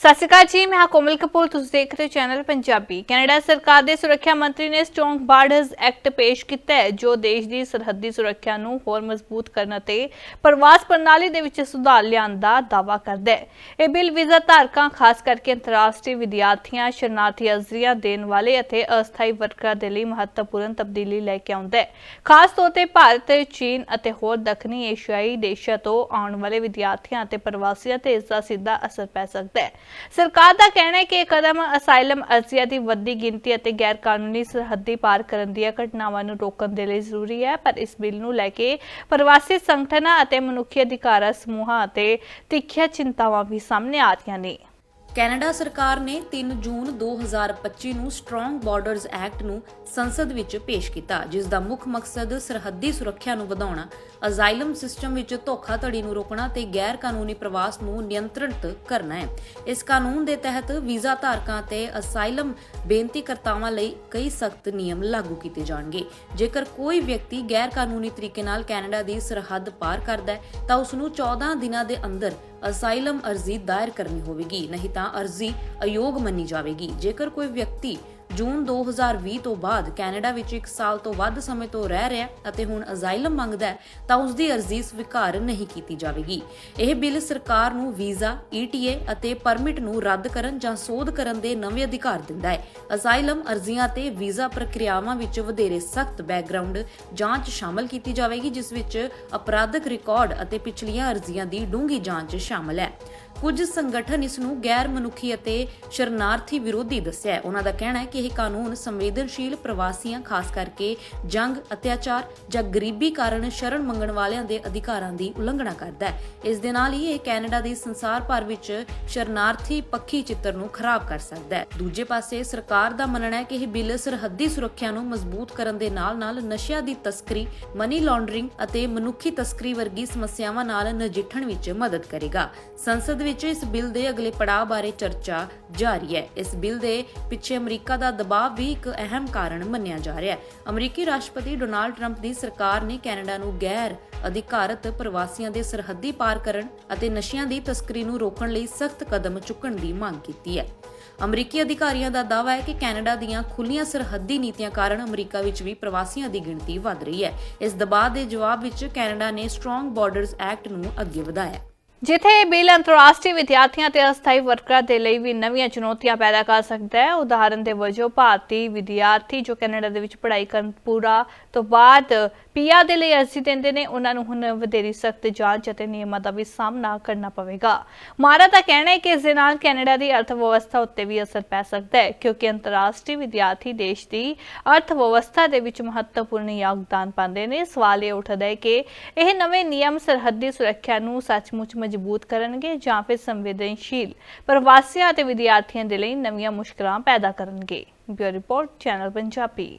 ਸਤਿ ਸ਼੍ਰੀ ਅਕਾਲ ਜੀ, ਮੈਂ ਹਾਂ ਕੋਮਲ ਕਪੂਰ, ਤੁਸੀਂ ਦੇਖ ਰਹੇ ਹੋ ਚੈਨਲ ਪੰਜਾਬੀ। ਕੈਨੇਡਾ ਸਰਕਾਰ ਦੇ ਸੁਰੱਖਿਆ ਮੰਤਰੀ ਨੇ ਸਟਰੋਂਗ ਬਾਰਡਰਸ ਐਕਟ ਪੇਸ਼ ਕੀਤਾ ਹੈ, ਜੋ ਦੇਸ਼ ਦੀ ਸਰਹੱਦੀ ਸੁਰੱਖਿਆ ਨੂੰ ਹੋਰ ਮਜ਼ਬੂਤ ਕਰਨ ਅਤੇ ਪ੍ਰਵਾਸ ਪ੍ਰਣਾਲੀ ਦੇ ਵਿੱਚ ਸੁਧਾਰ ਲਿਆਉਣ ਦਾ ਦਾਅਵਾ ਕਰਦਾ ਹੈ। ਇਹ ਬਿੱਲ ਵੀਜ਼ਾ ਧਾਰਕਾਂ, ਖਾਸ ਕਰਕੇ ਅੰਤਰਰਾਸ਼ਟਰੀ ਵਿਦਿਆਰਥੀਆਂ, ਸ਼ਰਨਾਰਥੀ ਅਰਜ਼ੀਆਂ ਦੇਣ ਵਾਲੇ ਅਤੇ ਅਸਥਾਈ ਵਰਕਰਾਂ ਦੇ ਲਈ ਮਹੱਤਵਪੂਰਨ ਤਬਦੀਲੀ ਲੈ ਕੇ ਆਉਂਦਾ ਹੈ। ਖਾਸ ਤੌਰ ਤੇ ਭਾਰਤ, ਚੀਨ ਅਤੇ ਹੋਰ ਦੱਖਣੀ ਏਸ਼ੀਆਈ ਦੇਸ਼ਾਂ ਤੋਂ ਆਉਣ ਵਾਲੇ ਵਿਦਿਆਰਥੀਆਂ ਅਤੇ ਪ੍ਰਵਾਸੀਆਂ ਤੇ ਇਸ ਦਾ ਸਿੱਧਾ ਅਸਰ ਪੈ ਸਕਦਾ ਹੈ। ਸਰਕਾਰ ਦਾ ਕਹਿਣਾ ਹੈ ਕਿ ਇਹ ਕਦਮ ਅਸਾਈਲਮ ਅਰਜ਼ੀਆਂ ਦੀ ਵੱਡੀ ਗਿਣਤੀ ਅਤੇ ਗੈਰ ਕਾਨੂੰਨੀ ਸਰਹੱਦੀ ਪਾਰ ਕਰਨ ਦੀਆਂ ਘਟਨਾਵਾਂ ਨੂੰ ਰੋਕਣ ਦੇ ਲਈ ਜ਼ਰੂਰੀ ਹੈ, ਪਰ ਇਸ ਬਿੱਲ ਨੂੰ ਲੈ ਕੇ ਪ੍ਰਵਾਸੀ ਸੰਗਠਨਾਂ ਅਤੇ ਮਨੁੱਖੀ ਅਧਿਕਾਰਾਂ, ਸਮੂਹਾਂ ਅਤੇ ਤਿੱਖੀਆਂ ਚਿੰਤਾਵਾਂ ਵੀ ਸਾਹਮਣੇ ਆ ਰਹੀਆਂ ਨੇ। ਕੈਨੇਡਾ ਸਰਕਾਰ ਨੇ 3 ਜੂਨ 2025 ਨੂੰ ਸਟਰੋਂਗ ਬਾਰਡਰਸ ਐਕਟ ਨੂੰ ਸੰਸਦ ਵਿੱਚ ਪੇਸ਼ ਕੀਤਾ, ਜਿਸ ਦਾ ਮੁੱਖ ਮਕਸਦ ਸਰਹੱਦੀ ਸੁਰੱਖਿਆ ਨੂੰ ਵਧਾਉਣਾ ਅਜ਼ਾਈਲਮ ਸਿਸਟਮ ਵਿੱਚ ਧੋਖਾਧੜੀ ਨੂੰ ਰੋਕਣਾ ਤੇ ਗੈਰ ਕਾਨੂੰਨੀ ਪ੍ਰਵਾਸ ਨੂੰ ਨਿਯੰਤਰਿਤ ਕਰਨਾ ਹੈ। ਇਸ ਕਾਨੂੰਨ ਦੇ ਤਹਿਤ ਵੀਜ਼ਾ ਧਾਰਕਾਂ ਤੇ ਅਸਾਈਲਮ ਬੇਨਤੀਕਰਤਾਵਾਂ ਲਈ ਕਈ ਸਖਤ ਨਿਯਮ ਲਾਗੂ ਕੀਤੇ ਜਾਣਗੇ। ਜੇਕਰ ਕੋਈ ਵਿਅਕਤੀ ਗੈਰ ਕਾਨੂੰਨੀ ਤਰੀਕੇ ਨਾਲ ਕੈਨੇਡਾ ਦੀ ਸਰਹੱਦ ਪਾਰ ਕਰਦਾ ਹੈ, ਤਾਂ ਉਸ ਨੂੰ 14 ਦਿਨਾਂ ਦੇ ਅੰਦਰ ਅਸਾਈਲਮ ਅਰਜ਼ੀ ਦਾਇਰ ਕਰਨੀ ਹੋਵੇਗੀ ਨਹੀਂ ਤਾਂ ਅਰਜ਼ੀ ਅਯੋਗ ਮੰਨੀ ਜਾਵੇਗੀ। ਜੇਕਰ ਕੋਈ ਵਿਅਕਤੀ ਜੂਨ 2020 ਤੋਂ ਬਾਅਦ ਕੈਨੇਡਾ ਵਿੱਚ 1 ਸਾਲ ਤੋਂ ਵੱਧ ਸਮੇਂ ਤੋਂ ਰਹਿ ਰਿਹਾ ਅਤੇ ਹੁਣ ਅਜ਼ਾਈਲਮ ਮੰਗਦਾ ਹੈ, ਤਾਂ ਉਸ ਦੀ ਅਰਜ਼ੀ ਸਵੀਕਾਰ ਨਹੀਂ ਕੀਤੀ ਜਾਵੇਗੀ। ਇਹ ਬਿੱਲ ਸਰਕਾਰ ਨੂੰ ਵੀਜ਼ਾ ETA ਅਤੇ ਪਰਮਿਟ ਨੂੰ ਰੱਦ ਕਰਨ ਜਾਂ ਸੋਧ ਕਰਨ ਦੇ ਨਵੇਂ ਅਧਿਕਾਰ ਦਿੰਦਾ ਹੈ। ਅਜ਼ਾਈਲਮ ਅਰਜ਼ੀਆਂ ਤੇ ਵੀਜ਼ਾ ਪ੍ਰਕਿਰਿਆਵਾਂ ਵਿੱਚ ਵਧੇਰੇ ਸਖਤ ਬੈਕਗ੍ਰਾਉਂਡ ਜਾਂਚ ਸ਼ਾਮਲ ਕੀਤੀ ਜਾਵੇਗੀ, ਜਿਸ ਵਿੱਚ ਅਪਰਾਧਿਕ ਰਿਕਾਰਡ ਅਤੇ ਪਿਛਲੀਆਂ ਅਰਜ਼ੀਆਂ ਦੀ ਡੂੰਘੀ ਜਾਂਚ ਸ਼ਾਮਲ ਹੈ। ਕੁਝ ਸੰਗਠਨ ਇਸ ਨੂੰ ਗੈਰ ਮਨੁੱਖੀ ਅਤੇ ਸ਼ਰਨਾਰਥੀ ਵਿਰੋਧੀ ਦੱਸਿਆ ਹੈ। ਉਹਨਾਂ ਦਾ ਕਹਿਣਾ ਹੈ ਕਿ ਇਹ ਕਾਨੂੰਨ ਸੰਵੇਦਨਸ਼ੀਲ ਪ੍ਰਵਾਸੀਆਂ, ਖਾਸ ਕਰਕੇ ਜੰਗ, ਅਤਿਆਚਾਰ ਜਾਂ ਗਰੀਬੀ ਕਾਰਨ ਸ਼ਰਨ ਮੰਗਣ ਵਾਲਿਆਂ ਦੇ ਅਧਿਕਾਰਾਂ ਦੀ ਉਲੰਘਣਾ ਕਰਦਾ ਹੈ। ਇਸ ਦੇ ਨਾਲ ਹੀ ਇਹ ਕੈਨੇਡਾ ਦੀ ਸੰਸਾਰ ਭਰ ਵਿੱਚ ਸ਼ਰਨਾਰਥੀ ਪੱਖੀ ਚਿੱਤਰ ਨੂੰ ਖਰਾਬ ਕਰ ਸਕਦਾ ਹੈ। ਦੂਜੇ ਪਾਸੇ ਸਰਕਾਰ ਦਾ ਮੰਨਣਾ ਹੈ ਕਿ ਇਹ ਬਿੱਲ ਸਰਹੱਦੀ ਸੁਰੱਖਿਆ ਨੂੰ ਮਜ਼ਬੂਤ ਕਰਨ ਦੇ ਨਾਲ-ਨਾਲ ਨਸ਼ਿਆਂ ਦੀ ਤਸਕਰੀ ਮਨੀ ਲਾਂਡਰਿੰਗ ਅਤੇ ਮਨੁੱਖੀ ਤਸਕਰੀ ਵਰਗੀ ਸਮੱਸਿਆਵਾਂ ਨਾਲ ਨਜਿੱਠਣ ਵਿੱਚ ਮਦਦ ਕਰੇਗਾ। ਸੰਸਦ ਵਿੱਚ ਇਸ ਬਿੱਲ ਦੇ ਅਗਲੇ ਪੜਾਅ ਬਾਰੇ ਚਰਚਾ ਜਾਰੀ ਹੈ। ਇਸ ਬਿੱਲ ਦੇ ਪਿੱਛੇ ਅਮਰੀਕਾ ਦਾ ਦਬਾਅ ਵੀ ਇੱਕ ਅਹਿਮ ਕਾਰਨ ਮੰਨਿਆ ਜਾ ਰਿਹਾ ਹੈ। ਅਮਰੀਕੀ ਰਾਸ਼ਟਰਪਤੀ ਡੋਨਾਲਡ ਟਰੰਪ ਦੀ ਸਰਕਾਰ ਨੇ ਕੈਨੇਡਾ ਨੂੰ ਗੈਰ ਅਧਿਕਾਰਤ ਪ੍ਰਵਾਸੀਆਂ ਦੇ ਸਰਹੱਦੀ ਪਾਰ ਕਰਨ ਅਤੇ ਨਸ਼ਿਆਂ ਦੀ ਤਸਕਰੀ ਨੂੰ ਰੋਕਣ ਲਈ ਸਖਤ ਕਦਮ ਚੁੱਕਣ ਦੀ ਮੰਗ ਕੀਤੀ ਹੈ। ਅਮਰੀਕੀ ਅਧਿਕਾਰੀਆਂ ਦਾ ਦਾਅਵਾ ਹੈ ਕਿ ਕੈਨੇਡਾ ਦੀਆਂ ਖੁੱਲੀਆਂ ਸਰਹੱਦੀ ਨੀਤੀਆਂ ਕਾਰਨ ਅਮਰੀਕਾ ਵਿੱਚ ਵੀ ਪ੍ਰਵਾਸੀਆਂ ਦੀ ਗਿਣਤੀ ਵਧ ਰਹੀ ਹੈ। ਇਸ ਦਬਾਅ ਦੇ ਜਵਾਬ ਵਿੱਚ ਕੈਨੇਡਾ ਨੇ ਸਟਰੋਂਗ ਬਾਰਡਰਸ ਐਕਟ ਨੂੰ ਅੱਗੇ ਵਧਾਇਆ। ਜਿੱਥੇ ਇਹ ਬਿੱਲ ਅੰਤਰਰਾਸ਼ਟਰੀ ਵਿਦਿਆਰਥੀਆਂ ਤੇ ਅਸਥਾਈ ਵਰਕਰਾਂ ਦੇ ਲਈ ਵੀ ਨਵੀਆਂ ਚੁਣੌਤੀਆਂ ਪੈਦਾ ਕਰ ਸਕਦਾ ਹੈ। ਉਦਾਹਰਨ ਦੇ ਵਜੋਂ, ਭਾਰਤੀ ਵਿਦਿਆਰਥੀ ਜੋ ਕੈਨੇਡਾ ਦੇ ਵਿੱਚ ਪੜ੍ਹਾਈ ਕਰਨ ਪੂਰਾ ਤੋਂ ਬਾਅਦ ਪੀਆ ਦੇ ਲਈ ਅਰਜ਼ੀ ਦਿੰਦੇ ਨੇ, ਉਹਨਾਂ ਨੂੰ ਹੁਣ ਵਧੇਰੀ ਸਖਤ ਜਾਂਚ ਅਤੇ ਨਿਯਮਾਂ ਦਾ ਵੀ ਸਾਹਮਣਾ ਕਰਨਾ ਪਵੇਗਾ। ਮਾਰਾ ਦਾ ਕਹਿਣਾ ਹੈ ਕਿ ਇਸ ਦੇ ਨਾਲ ਕੈਨੇਡਾ ਦੀ ਅਰਥ ਵਿਵਸਥਾ ਉੱਤੇ ਵੀ ਅਸਰ ਪੈ ਸਕਦਾ ਹੈ, ਕਿਉਂਕਿ ਅੰਤਰਰਾਸ਼ਟਰੀ ਵਿਦਿਆਰਥੀ ਦੇਸ਼ ਦੀ ਅਰਥ ਵਿਵਸਥਾ ਦੇ ਵਿੱਚ ਮਹੱਤਵਪੂਰਨ ਯੋਗਦਾਨ ਪਾਉਂਦੇ ਨੇ। ਸਵਾਲ ਇਹ ਉੱਠਦਾ ਹੈ ਕਿ ਇਹ ਨਵੇਂ ਨਿਯਮ ਸਰਹੱਦੀ ਸੁਰੱਖਿਆ ਨੂੰ ਸੱਚਮੁੱਚ ਮਜ਼ਬੂਤ ਕਰਨਗੇ ਜਾਂ ਫਿਰ ਸੰਵੇਦਨਸ਼ੀਲ ਪ੍ਰਵਾਸੀਆਂ ਅਤੇ ਵਿਦਿਆਰਥੀਆਂ ਦੇ ਲਈ ਨਵੀਆਂ ਮੁਸ਼ਕਲਾਂ ਪੈਦਾ ਕਰਨਗੇ। Bureau report, channel Punjabi.